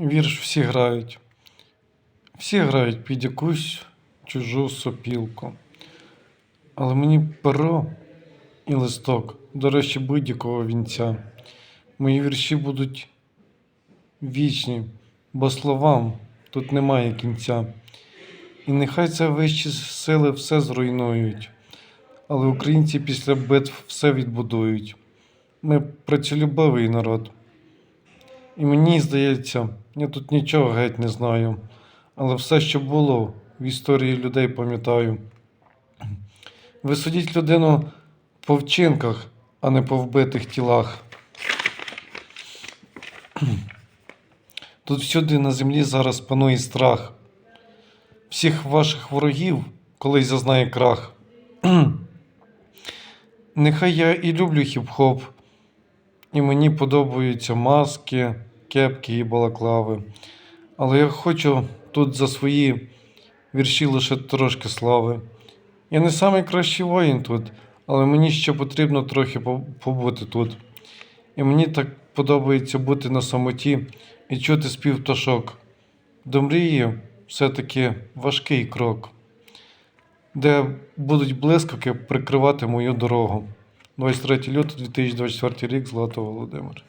Вірш всі грають. Всі грають під якусь чужу сопілку. Але мені перо і листок, до речі, будь-якого вінця. Мої вірші будуть вічні, бо словам тут немає кінця. І нехай це вищі сили все зруйнують, але українці після битв все відбудують. Ми працелюбивий народ. І мені здається, я тут нічого геть не знаю, але все, що було в історії людей, пам'ятаю. Ви судіть людину по вчинках, а не по вбитих тілах. Тут всюди на землі зараз панує страх. Всіх ваших ворогів колись зазнає крах. Нехай я і люблю хіп-хоп, і мені подобаються маски, кепки і балаклави. Але я хочу тут за свої вірші лише трошки слави. Я не найкращий воїн тут, але мені ще потрібно трохи побути тут. І мені так подобається бути на самоті і чути спів пташок. До мрії все-таки важкий крок, де будуть блискавки прикривати мою дорогу. 23 лютого 2024 рік, Злата Володимир.